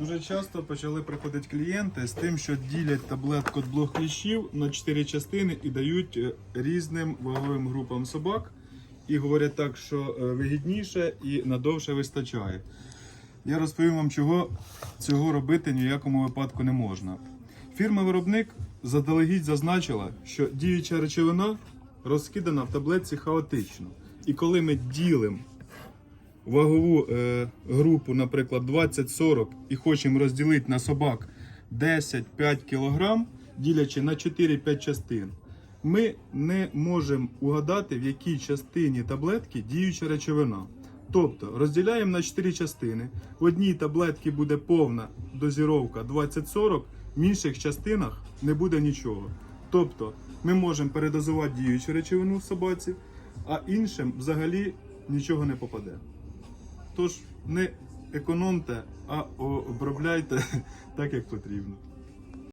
Дуже часто почали приходити клієнти з тим, що ділять таблетку від блох кліщів на 4 частини і дають е, різним ваговим групам собак. І говорять так, що е, вигідніше і надовше вистачає. Я розповім вам, чого цього робити ні в якому випадку не можна. Фірма-виробник заздалегідь зазначила, що діюча речовина розкидана в таблетці хаотично. І коли ми ділимо вагову е, групу, наприклад, 20-40 і хочемо розділити на собак 10-5 кг, ділячи на 4-5 частин, ми не можемо угадати, в якій частині таблетки діюча речовина. Тобто розділяємо на 4 частини. В одній таблетці буде повна дозіровка 20-40, в інших частинах не буде нічого. Тобто ми можемо передозувати діючу речовину в собаці, а іншим взагалі нічого не попаде. Тож не економте, а обробляйте так, як потрібно.